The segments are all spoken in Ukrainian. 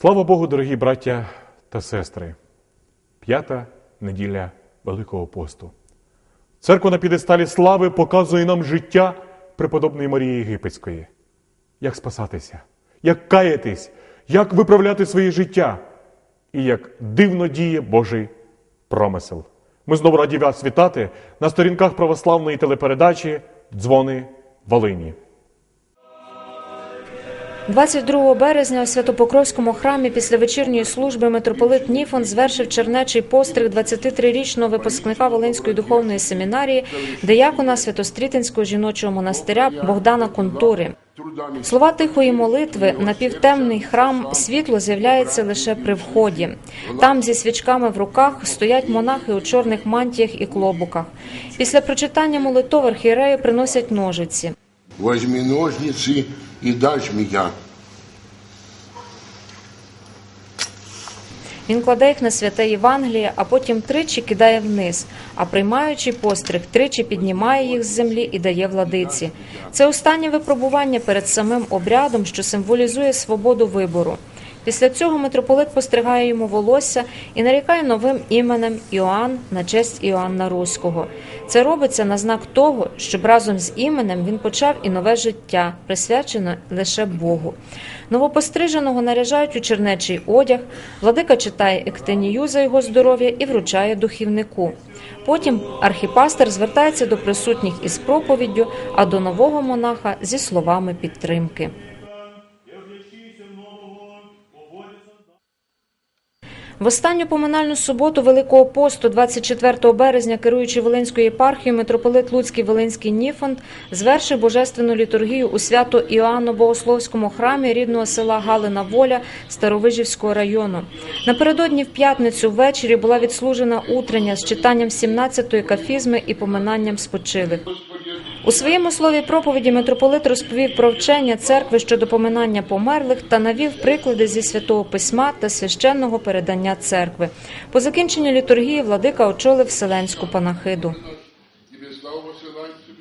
Слава Богу, дорогі браття та сестри. П'ята неділя Великого посту. Церква на підесталі слави показує нам життя преподобної Марії Єгипетської. Як спасатися, як каятись, як виправляти своє життя і як дивно діє Божий промисел. Ми знову раді вас вітати на сторінках православної телепередачі Дзвони Волині. 22 березня у Святопокровському храмі після вечірньої служби митрополит Ніфон звершив чернечий постриг 23-річного випускника Волинської духовної семінарії, деякона Святострітинського жіночого монастиря Богдана Контури. Слова тихої молитви на півтемний храм світло з'являється лише при вході. Там зі свічками в руках стоять монахи у чорних мантіях і клобуках. Після прочитання молитов архієреї приносять ножиці. Возьми ножницы и дашь меня. Він кладе їх на святе Євангеліє, а потім тричі кидає вниз, а приймаючи постриг, тричі піднімає їх з землі і дає владиці. Це останнє випробування перед самим обрядом, що символізує свободу вибору. Після цього митрополит постригає йому волосся і нарікає новим іменем Іоанн на честь Іоанна Руського. Це робиться на знак того, щоб разом з іменем він почав і нове життя, присвячене лише Богу. Новопостриженого наряжають у чернечий одяг, владика читає ектенію за його здоров'я і вручає духівнику. Потім архіпастер звертається до присутніх із проповіддю, а до нового монаха зі словами підтримки. В останню поминальну суботу Великого посту, 24 березня, керуючи Волинською єпархією, митрополит Луцький Волинський Ніфонд звершив божественну літургію у свято Іоанно Богословському храмі рідного села Галина Воля Старовижівського району. Напередодні в п'ятницю ввечері була відслужена утрення з читанням 17-ї кафізми і поминанням спочилих. У своєму слові проповіді митрополит розповів про вчення церкви щодо поминання померлих та навів приклади зі святого письма та священного передання церкви. По закінченні літургії владика очолив вселенську панахиду.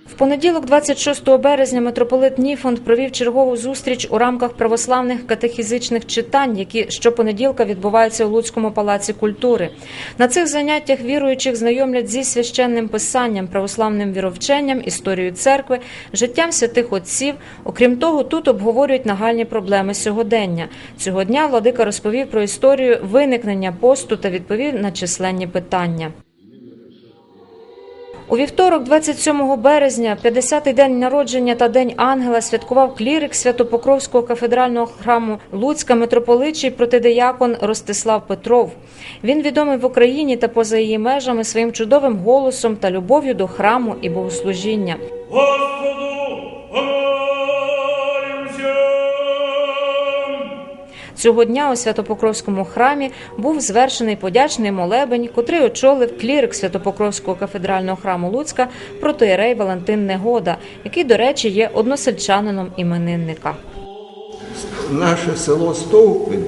В понеділок, 26 березня, митрополит Ніфонд провів чергову зустріч у рамках православних катехізичних читань, які щопонеділка відбуваються у Луцькому палаці культури. На цих заняттях віруючих знайомлять зі священним писанням, православним віровченням, історією церкви, життям святих отців. Окрім того, тут обговорюють нагальні проблеми сьогодення. Цього дня владика розповів про історію виникнення посту та відповів на численні питання. У вівторок, 27 березня, 50-й день народження та День Ангела святкував клірик Святопокровського кафедрального храму Луцька митрополичий протидеякон Ростислав Петров. Він відомий в Україні та поза її межами своїм чудовим голосом та любов'ю до храму і богослужіння. Господу Цього дня у Святопокровському храмі був звершений подячний молебень, котрий очолив клірик Святопокровського кафедрального храму Луцька протоєрей Валентин Негода, який, до речі, є односельчанином іменинника. наше село Стовпин,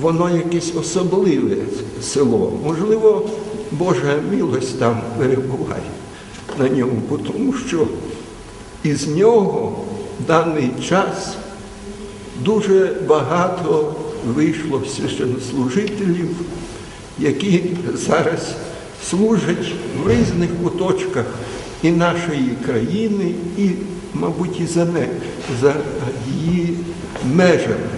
воно якесь особливе село. Можливо, Божа милость там перебуває на ньому, тому що із нього в даний час дуже багато вийшло священнослужителів, які зараз служать в різних куточках і нашої країни, і, мабуть, і за, не, за її межами.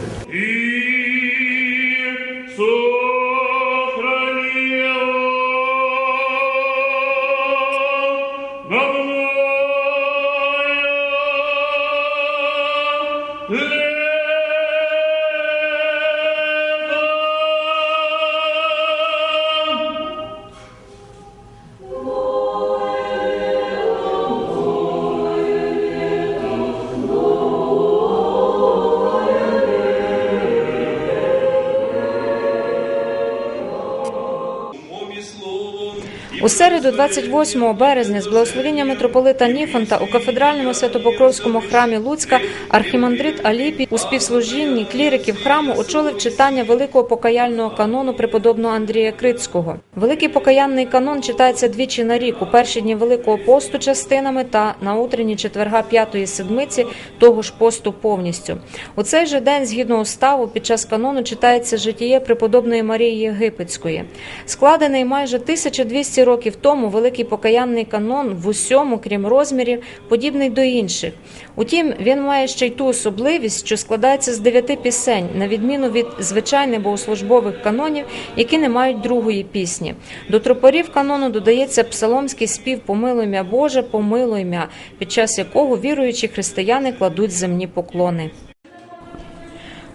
У середу, 28 березня, з благословення митрополита Ніфонта у кафедральному святопокровському храмі Луцька архімандрит Аліпій у співслужінні кліриків храму очолив читання великого покаяльного канону преподобного Андрія Крицького. Великий покаянний канон читається двічі на рік у перші дні Великого посту частинами та на утренні четверга п'ятої седмиці того ж посту повністю. У цей же день, згідно уставу, під час канону читається житіє преподобної Марії Єгипетської. Складений майже 1200 років тому великий покаянний канон в усьому, крім розмірів, подібний до інших. Утім, він має ще й ту особливість, що складається з дев'яти пісень, на відміну від звичайних богослужбових канонів, які не мають другої пісні. До тропарів канону додається псаломський спів «Помилуй м'я Боже, помилуй м'я», під час якого віруючі християни кладуть земні поклони.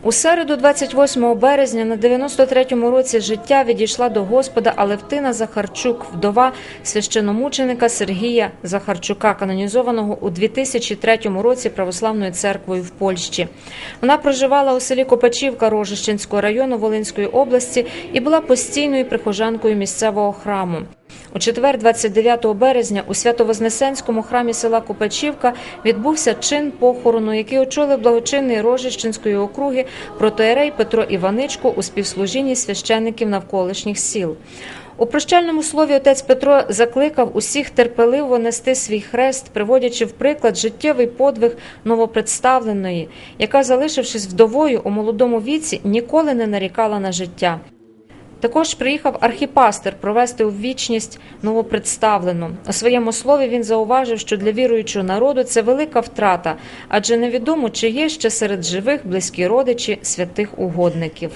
У середу, 28 березня, на 93-му році життя відійшла до Господа Алевтина Захарчук, вдова священомученика Сергія Захарчука, канонізованого у 2003 році православною церквою в Польщі. Вона проживала у селі Копачівка Рожищенського району Волинської області і була постійною прихожанкою місцевого храму. У четвер, 29 березня, у Свято-Вознесенському храмі села Купачівка відбувся чин похорону, який очолив благочинний Рожищенської округи протоєрей Петро Іваничко у співслужінні священників навколишніх сіл. У прощальному слові отець Петро закликав усіх терпеливо нести свій хрест, приводячи в приклад життєвий подвиг новопредставленої, яка, залишившись вдовою у молодому віці, ніколи не нарікала на життя. Також приїхав архіпастер провести у вічність новопредставлену. У своєму слові він зауважив, що для віруючого народу це велика втрата, адже невідомо, чи є ще серед живих близькі родичі святих угодників.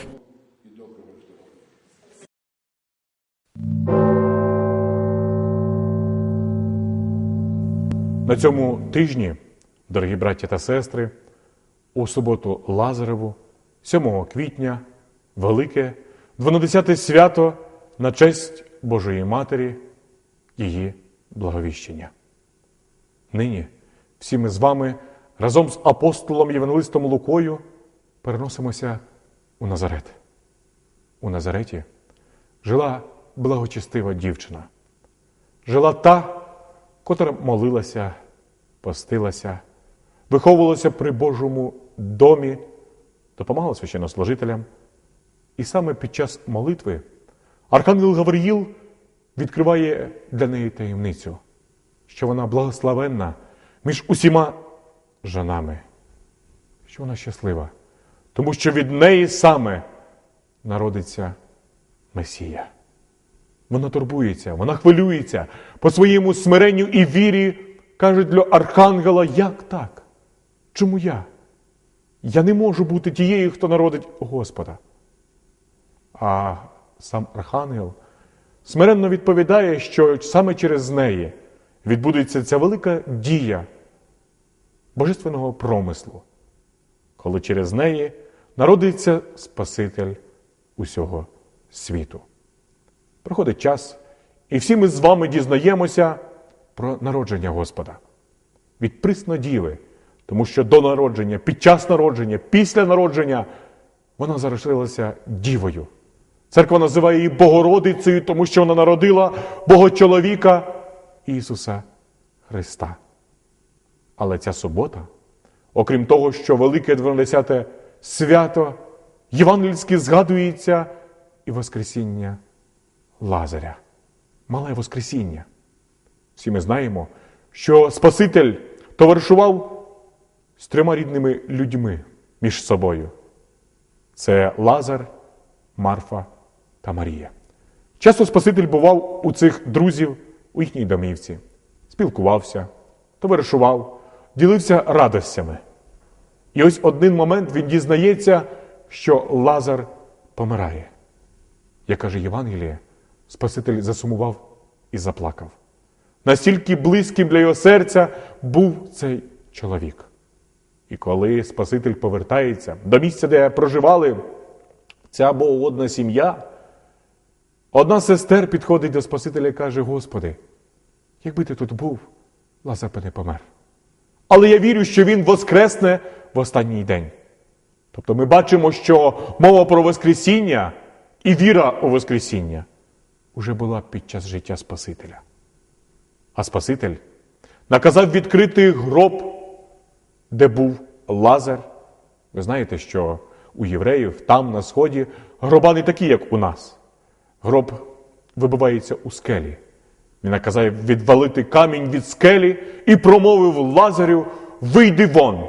На цьому тижні, дорогі браття та сестри, у суботу Лазареву, 7 квітня, велике 12 свято на честь Божої Матері, її благовіщення. Нині всі ми з вами разом з апостолом Євангелистом Лукою переносимося у Назарет. У Назареті жила благочестива дівчина. Жила та, котра молилася, постилася, виховувалася при Божому домі, допомагала священнослужителям. І саме під час молитви Архангел Гавриїл відкриває для неї таємницю, що вона благословенна між усіма жанами, що вона щаслива, тому що від неї саме народиться Месія. Вона турбується, вона хвилюється по своєму смиренню і вірі, каже для Архангела, як так? Чому я? Я не можу бути тією, хто народить Господа. А сам Архангел смиренно відповідає, що саме через неї відбудеться ця велика дія божественного промислу, коли через неї народиться Спаситель усього світу. Проходить час, і всі ми з вами дізнаємося про народження Господа від приснодіви, тому що до народження, під час народження, після народження вона залишилася дівою. Церква називає її Богородицею, тому що вона народила Богочоловіка Ісуса Христа. Але ця субота, окрім того, що Велике 12 свято євангельське згадується і Воскресіння Лазаря, мале Воскресіння. Всі ми знаємо, що Спаситель товаришував з трьома рідними людьми між собою. Це Лазар, Марфа та Марія. Часто Спаситель бував у цих друзів у їхній домівці, спілкувався, товаришував, ділився радостями. І ось один момент він дізнається, що Лазар помирає. Як каже Євангеліє, Спаситель засумував і заплакав. Настільки близьким для його серця був цей чоловік. І коли Спаситель повертається до місця, де проживали ця богоугодна сім'я, одна з сестер підходить до Спасителя і каже: Господи, якби ти тут був, Лазар би не помер. Але я вірю, що він воскресне в останній день. Тобто ми бачимо, що мова про Воскресіння і віра у Воскресіння уже була під час життя Спасителя. А Спаситель наказав відкрити гроб, де був Лазар. Ви знаєте, що у євреїв там на сході гроба не такі, як у нас. Гроб вибивається у скелі. Він наказав відвалити камінь від скелі і промовив Лазарю: вийди вон.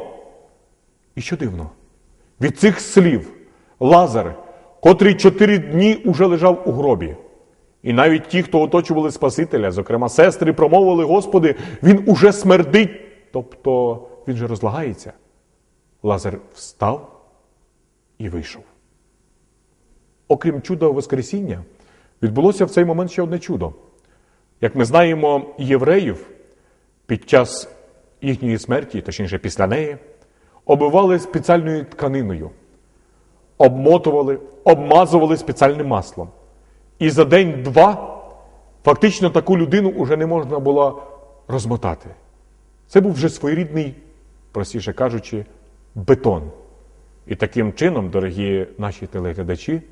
І що дивно, від цих слів Лазар, котрий чотири дні уже лежав у гробі. І навіть ті, хто оточували Спасителя, зокрема сестри, промовили, Господи, він уже смердить, тобто він же розлагається. Лазар встав і вийшов. Окрім чуда Воскресіння, відбулося в цей момент ще одне чудо. Як ми знаємо, євреїв під час їхньої смерті, точніше після неї, оббивали спеціальною тканиною, обмотували, обмазували спеціальним маслом. І за день-два фактично таку людину вже не можна було розмотати. Це був вже своєрідний, простіше кажучи, бетон. І таким чином, дорогі наші телеглядачі,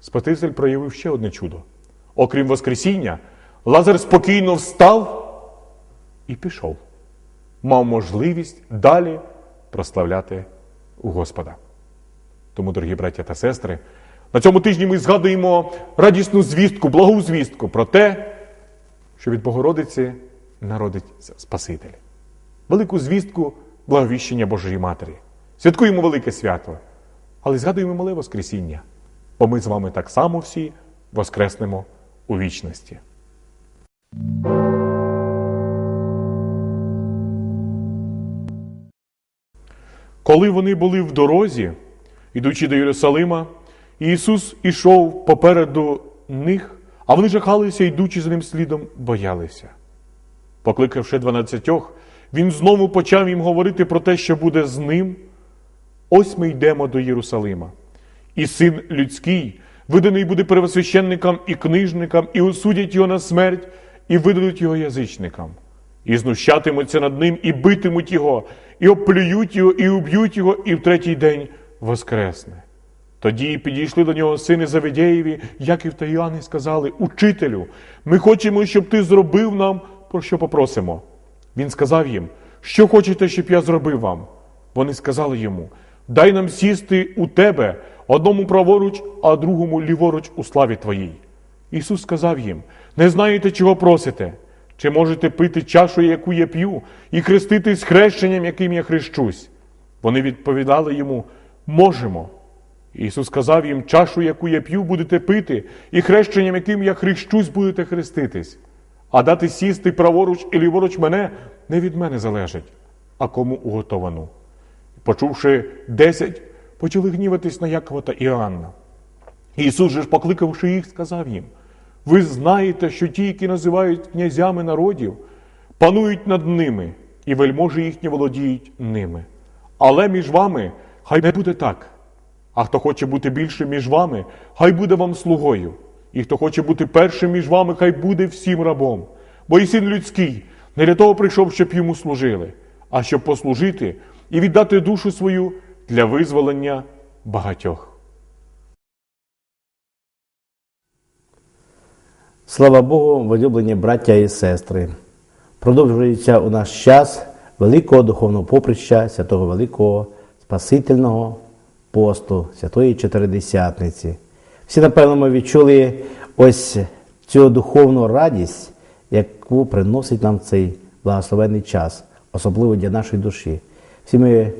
Спаситель проявив ще одне чудо. Окрім Воскресіння, Лазар спокійно встав і пішов. Мав можливість далі прославляти у Господа. Тому, дорогі браття та сестри, на цьому тижні ми згадуємо радісну звістку, благу звістку про те, що від Богородиці народиться Спаситель. Велику звістку благовіщення Божої Матері. Святкуємо велике свято, але згадуємо мале Воскресіння, бо ми з вами так само всі воскреснемо у вічності. Коли вони були в дорозі, ідучи до Єрусалима, Ісус ішов попереду них, а вони жахалися, йдучи за ним слідом, боялися. Покликавши дванадцятьох, він знову почав їм говорити про те, що буде з ним. Ось ми йдемо до Єрусалима. І син людський, виданий буде первосвященникам і книжникам, і осудять його на смерть, і видадуть його язичникам, і знущатимуться над ним, і битимуть його, і оплюють його, і уб'ють його, і в третій день воскресне. Тоді підійшли до нього сини Завидєєві, Яків та Іоанн, і сказали: Учителю, ми хочемо, щоб ти зробив нам, про що попросимо. Він сказав їм, що хочете, щоб я зробив вам? Вони сказали йому: Дай нам сісти у тебе, одному праворуч, а другому ліворуч у славі твоїй. Ісус сказав їм: Не знаєте, чого просите? Чи можете пити чашу, яку я п'ю, і хреститись хрещенням, яким я хрещусь? Вони відповідали йому: Можемо. Ісус сказав їм, чашу, яку я п'ю, будете пити, і хрещенням, яким я хрещусь, будете хреститись. А дати сісти праворуч і ліворуч мене не від мене залежить, а кому уготовану. Почувши десять, почали гніватись на Якова та Іоанна. Ісус же ж, покликавши їх, сказав їм: Ви знаєте, що ті, які називають князями народів, панують над ними, і вельможі їхні володіють ними. Але між вами хай не буде так. А хто хоче бути більшим між вами, хай буде вам слугою. І хто хоче бути першим між вами, хай буде всім рабом. Бо і син людський не для того прийшов, щоб йому служили, а щоб послужити і віддати душу свою для визволення багатьох. Слава Богу, улюблені браття і сестри. Продовжується у наш час великого духовного поприща святого Великого Спасительного посту, Святої Чотиридесятниці. Всі, напевно, ми відчули ось цю духовну радість, яку приносить нам цей благословенний час, особливо для нашої душі. Всі ми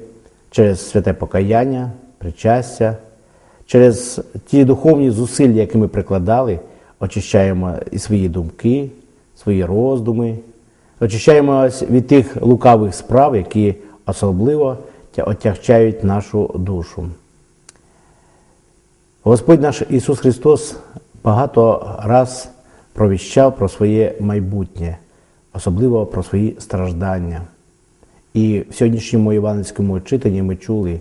через святе покаяння, причастя, через ті духовні зусилля, які ми прикладали, очищаємо і свої думки, свої роздуми, очищаємося від тих лукавих справ, які особливо отягчають нашу душу. Господь наш Ісус Христос багато раз провіщав про своє майбутнє, особливо про свої страждання. І в сьогоднішньому іванівському читанні ми чули,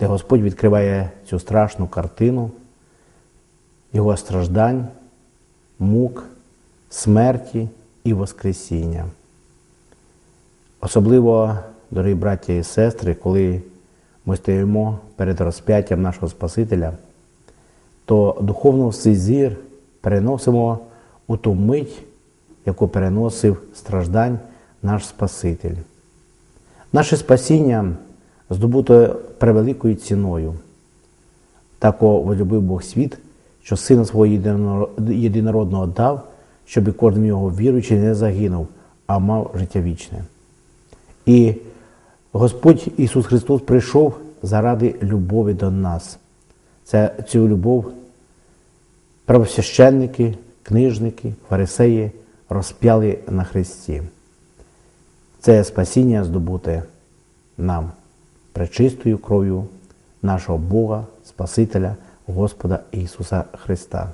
де Господь відкриває цю страшну картину Його страждань, мук, смерті і Воскресіння. Особливо, дорогі браття і сестри, коли ми стоїмо перед розп'яттям нашого Спасителя, то духовно всий зір переносимо у ту мить, яку переносив страждань наш Спаситель. Наше спасіння здобуто превеликою ціною. Тако волюбив Бог світ, що Сина свого єдинородного дав, щоб і кожен його віруючий не загинув, а мав життя вічне. І Господь Ісус Христос прийшов заради любові до нас. Це цю любов правосвященники, книжники, фарисеї розп'яли на Христі. Це спасіння здобуте нам пречистою кров'ю нашого Бога, Спасителя, Господа Ісуса Христа.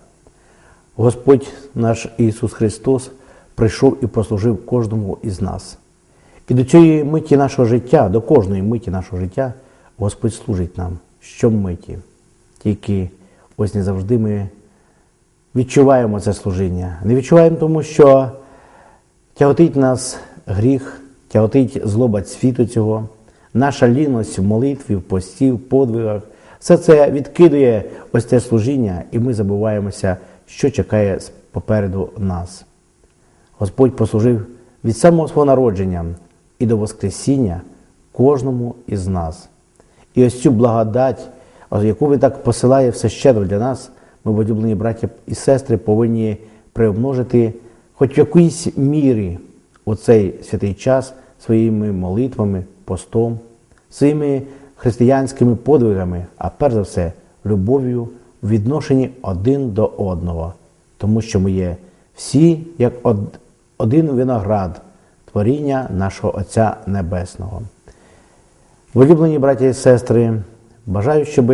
Господь наш Ісус Христос прийшов і послужив кожному із нас. І до цієї миті нашого життя, до кожної миті нашого життя, Господь служить нам щомиті. Тільки ось не завжди ми відчуваємо це служіння. Не відчуваємо тому, що тяготить нас гріх, тяготить злоба світу цього, наша ліність в молитві, в пості, в подвигах. Все це відкидує ось це служіння, і ми забуваємося, що чекає попереду нас. Господь послужив від самого свого народження і до Воскресіння кожному із нас. І ось цю благодать, яку він так посилає все щедро для нас, ми, улюблені браття і сестри, повинні приумножити хоч в якійсь мірі у цей святий час своїми молитвами, постом, своїми християнськими подвигами, а перш за все, любов'ю в відношенні один до одного, тому що ми є всі як од- один виноград творіння нашого Отця Небесного. Улюблені браті і сестри, бажаю, щоб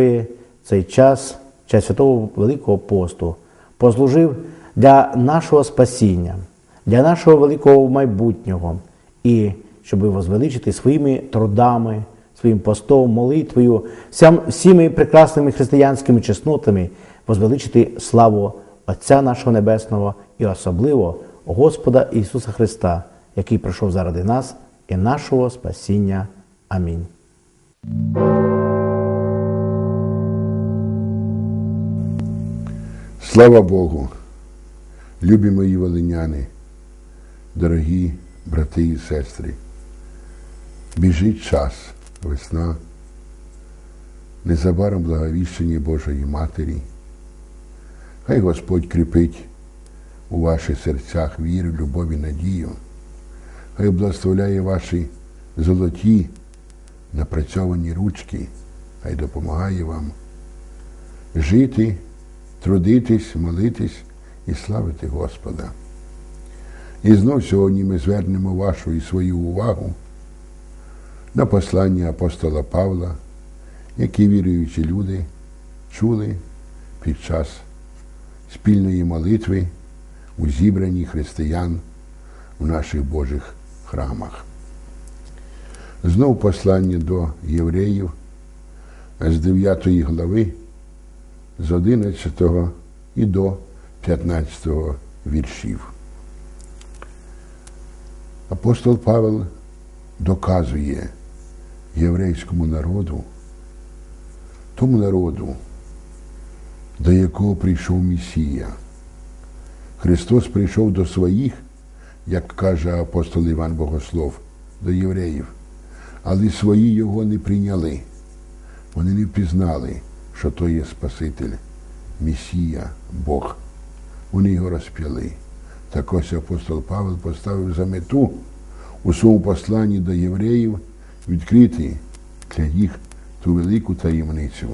цей час, час святого Великого посту, послужив для нашого спасіння, для нашого великого майбутнього, і щоб возвеличити своїми трудами, своїм постом, молитвою, всіми прекрасними християнськими чеснотами возвеличити славу Отця нашого Небесного і особливо Господа Ісуса Христа, який прийшов заради нас і нашого спасіння. Амінь. Слава Богу, любі мої волиняни, дорогі брати і сестри. Біжить час, весна, незабаром благовіщення Божої Матері. Хай Господь кріпить у ваших серцях віру, любов і надію. Хай благословляє ваші золоті напрацьовані ручки, хай допомагає вам жити, трудитись, молитись і славити Господа. І знов сьогодні ми звернемо вашу і свою увагу на послання апостола Павла, які віруючі люди чули під час спільної молитви у зібранні християн у наших Божих храмах. Знов послання до євреїв з 9 глави, з 11 і до 15 віршів. Апостол Павел доказує єврейському народу, тому народу, до якого прийшов Месія. Христос прийшов до своїх, як каже апостол Іван Богослов, до євреїв, але свої його не прийняли. Вони не впізнали, що то є Спаситель, Месія, Бог. Вони його розп'яли. Так ось апостол Павел поставив за мету у своєму посланні до євреїв відкрити для їх ту велику таємницю.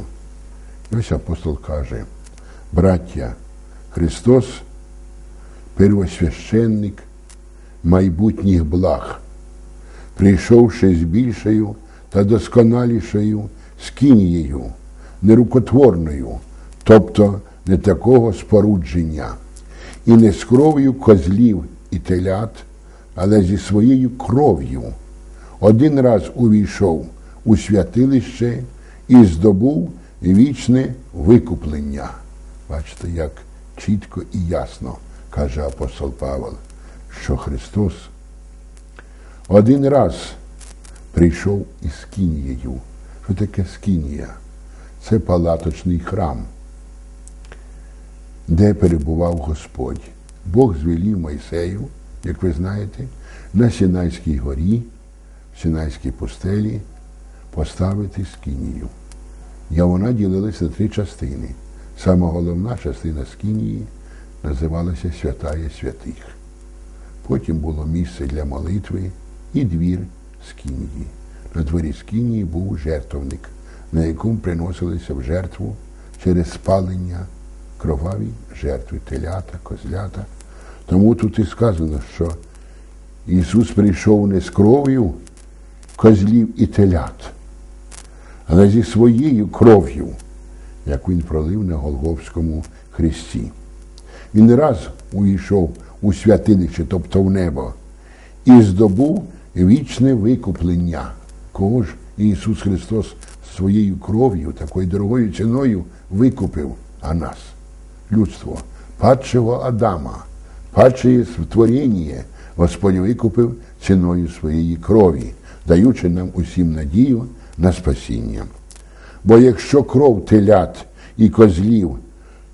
І ось апостол каже, браття, Христос первосвященник майбутніх благ, прийшовши з більшою та досконалішою скинією, нерукотворною, тобто не такого спорудження, і не з кров'ю козлів і телят, але зі своєю кров'ю. Один раз увійшов у святилище і здобув вічне викуплення. Бачите, як чітко і ясно каже апостол Павел, що Христос один раз прийшов із скінією. Що таке скінія? Це палаточний храм, де перебував Господь. Бог звелів Мойсею, як ви знаєте, на Сінайській горі, в Сінайській пустелі поставити скинію. І вона ділилася на три частини. Сама головна частина скинії називалася Святая Святих. Потім було місце для молитви і двір скинії. На дворі скинії був жертвовник, на якому приносилися в жертву через спалення кроваві жертви телята, козлята. Тому тут і сказано, що Ісус прийшов не з кров'ю козлів і телят, але зі своєю кров'ю, як він пролив на Голгофському хресті. Він раз увійшов у святилище, тобто в небо, і здобув вічне викуплення. Кого ж Ісус Христос своєю кров'ю, такою дорогою ціною викупив, а нас, людство, падшого Адама, падшее творіння Господь викупив ціною своєї крові, даючи нам усім надію на спасіння. Бо якщо кров телят і козлів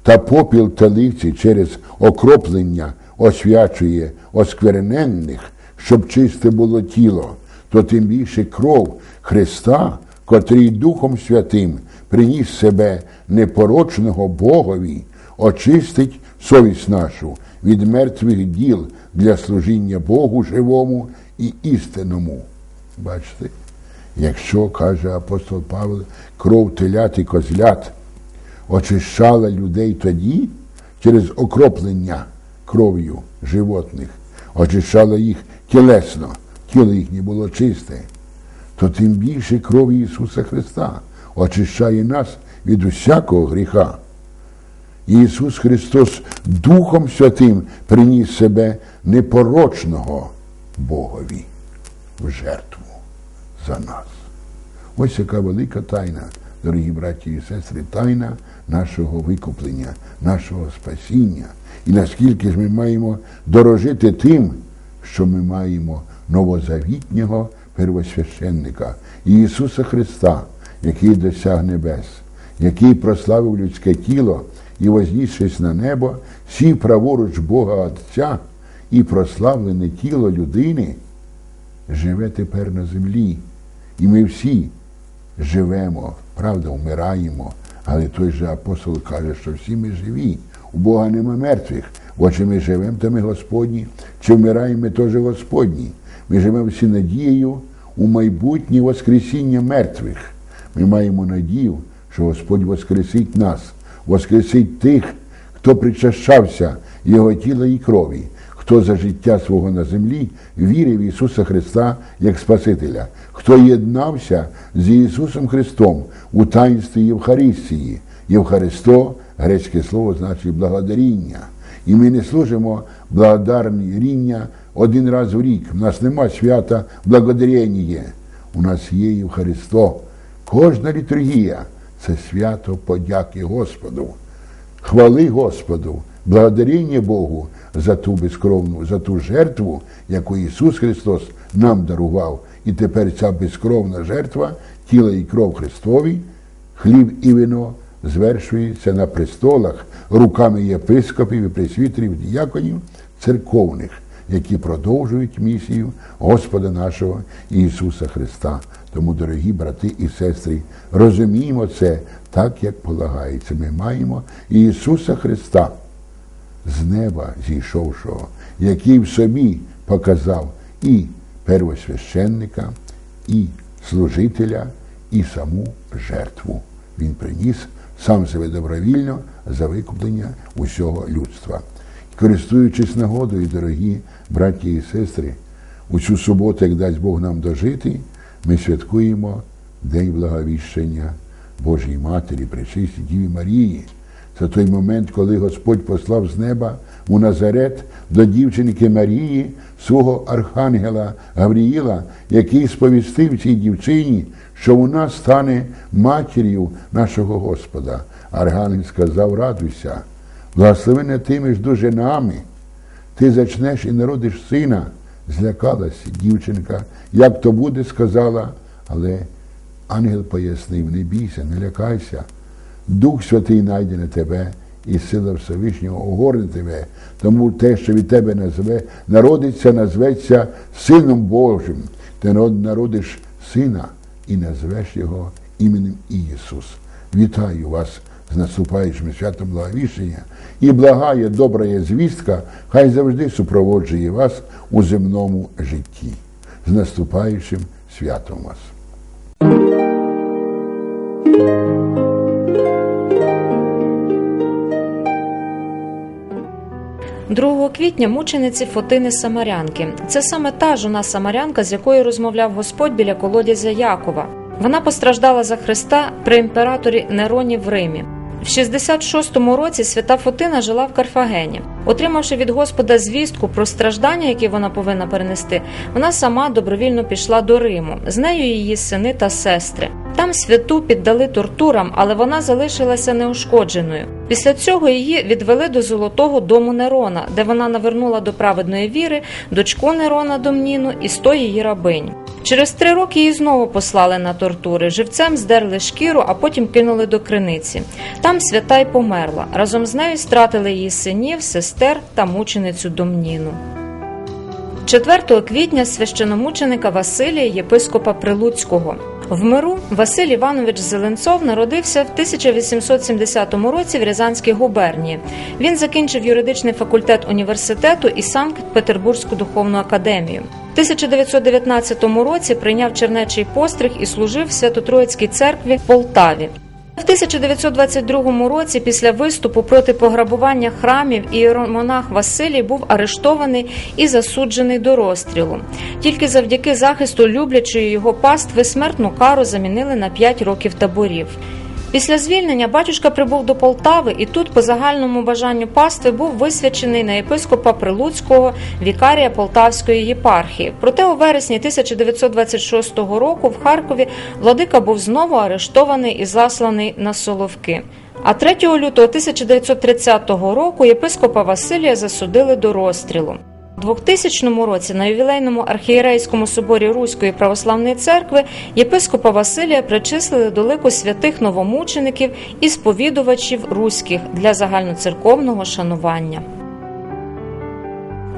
та попіл телиці через окроплення освячує оскверненних, щоб чисте було тіло, то тим більше кров Христа, котрий Духом Святим приніс себе непорочного Богові, очистить совість нашу від мертвих діл для служіння Богу живому і істинному. Бачите? Якщо, каже апостол Павло, кров телят і козлят очищала людей тоді через окроплення кров'ю животних, очищала їх тілесно, тіло їхнє було чисте, то тим більше кров Ісуса Христа очищає нас від усякого гріха. Ісус Христос Духом Святим приніс себе непорочного Богові в жертву за нас. Ось яка велика тайна, дорогі браті і сестри, тайна нашого викуплення, нашого спасіння. І наскільки ж ми маємо дорожити тим, що ми маємо новозавітнього первосвященника Ісуса Христа, який досяг небес, який прославив людське тіло і, вознісшись на небо, сів праворуч Бога Отця і прославлене тіло людини живе тепер на землі. І ми всі живемо, правда, вмираємо. Але той же апостол каже, що всі ми живі, у Бога нема мертвих. Бо чи ми живемо, то ми Господні, чи вмираємо, ми теж Господні. Ми живемо всі надією у майбутнє Воскресіння мертвих. Ми маємо надію, що Господь воскресить нас, воскресить тих, хто причащався Його тіла і крові, хто за життя свого на землі вірив Ісуса Христа як Спасителя, хто єднався з Ісусом Христом у таїнстві Євхаристії. Євхаристо, грецьке слово значить благодаріння. І ми не служимо благодаріння один раз в рік. У нас нема свята благодарення. У нас є Євхаристо. Кожна літургія це свято подяки Господу. Хвали Господу, благодаріння Богу за ту безкровну, за ту жертву, яку Ісус Христос нам дарував. І тепер ця безкровна жертва, тіло і кров Христові, хліб і вино звершується на престолах руками єпископів і пресвітерів, діяконів церковних, які продовжують місію Господа нашого Ісуса Христа. Тому, дорогі брати і сестри, розуміємо це так, як полагається. Ми маємо Ісуса Христа з неба зійшовшого, який в собі показав і первосвященника, і служителя, і саму жертву. Він приніс сам себе добровільно за викуплення усього людства. Користуючись нагодою, дорогі браті і сестри, у цю суботу, як дасть Бог нам дожити, ми святкуємо День благовіщення Божій Матері, Пречистій Діві Марії. Це той момент, коли Господь послав з неба у Назарет до дівчинки Марії свого архангела Гавріїла, який сповістив цій дівчині, що вона стане матір'ю нашого Господа. Архангел сказав: радуйся, благословена ти між жінами, ти зачнеш і народиш сина. Злякалась дівчинка, як то буде, сказала, але ангел пояснив: не бійся, не лякайся. Дух Святий найде на тебе, і сила Всевишнього огорне тебе, тому те, що від тебе назве, народиться, назветься Сином Божим. Ти народиш сина і назвеш його іменем Ісус. Вітаю вас з наступаючим святом благовіщення і благає добра є звістка, хай завжди супроводжує вас у земному житті. З наступаючим святом вас. 2 квітня мучениці Фотини Самарянки. Це саме та жона Самарянка, з якою розмовляв Господь біля колодязя Якова. Вона постраждала за Христа при імператорі Нероні в Римі. В 66-му році свята Фотина жила в Карфагені. Отримавши від Господа звістку про страждання, які вона повинна перенести, вона сама добровільно пішла до Риму. З нею її сини та сестри. Там святу піддали тортурам, але вона залишилася неушкодженою. Після цього її відвели до золотого дому Нерона, де вона навернула до праведної віри дочку Нерона Домніну і сто її рабинь. Через три роки її знову послали на тортури. Живцем здерли шкіру, а потім кинули до криниці. Там свята й померла. Разом з нею стратили її синів, сестер та мученицю Домніну. 4 квітня священомученика Василія, єпископа Прилуцького. В миру Василь Іванович Зеленцов народився в 1870 році в Рязанській губернії. Він закінчив юридичний факультет університету і Санкт-Петербурзьку духовну академію. В 1919 році прийняв чернечий постриг і служив в Свято-Троїцькій церкві в Полтаві. В 1922 році, після виступу проти пограбування храмів, іеромонах Василій був арештований і засуджений до розстрілу. Тільки завдяки захисту люблячої його пастви смертну кару замінили на 5 років таборів. Після звільнення батюшка прибув до Полтави і тут, по загальному бажанню пастви, був висвячений на єпископа Прилуцького вікарія Полтавської єпархії. Проте у вересні 1926 року в Харкові владика був знову арештований і засланий на Соловки. А 3 лютого 1930 року єпископа Василія засудили до розстрілу. У 2000 році на ювілейному архієрейському соборі Руської православної церкви єпископа Василія причислили до лику святих новомучеників і сповідувачів руських для загальноцерковного шанування.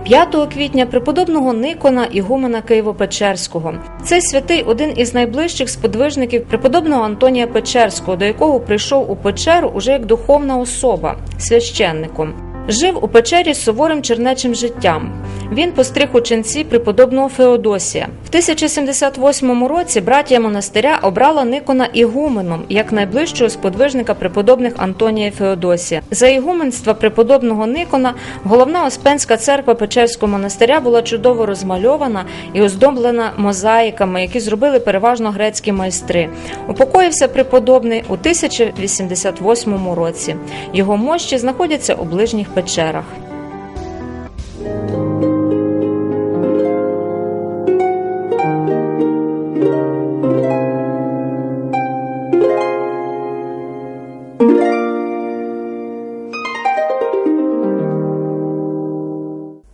5 квітня преподобного Никона Ігумена Києво-Печерського. Цей святий один із найближчих сподвижників преподобного Антонія Печерського, до якого прийшов у печеру уже як духовна особа священником. Жив у печері суворим чернечим життям. Він постриг у ченці преподобного Феодосія. В 1078 році братія монастиря обрала Никона ігуменом як найближчого сподвижника преподобних Антонія Феодосія. За ігуменства преподобного Никона головна Оспенська церква Печерського монастиря була чудово розмальована і оздоблена мозаїками, які зробили переважно грецькі майстри. Упокоївся преподобний у 1088 році. Його мощі знаходяться у ближніх печерах.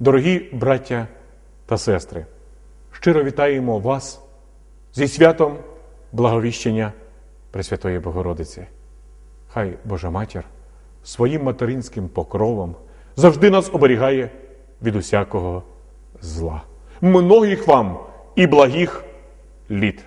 Дорогі браття та сестри, щиро вітаємо вас зі святом благовіщення Пресвятої Богородиці. Хай Божа Матір своїм материнським покровом завжди нас оберігає від усякого зла. Многих вам і благих літ.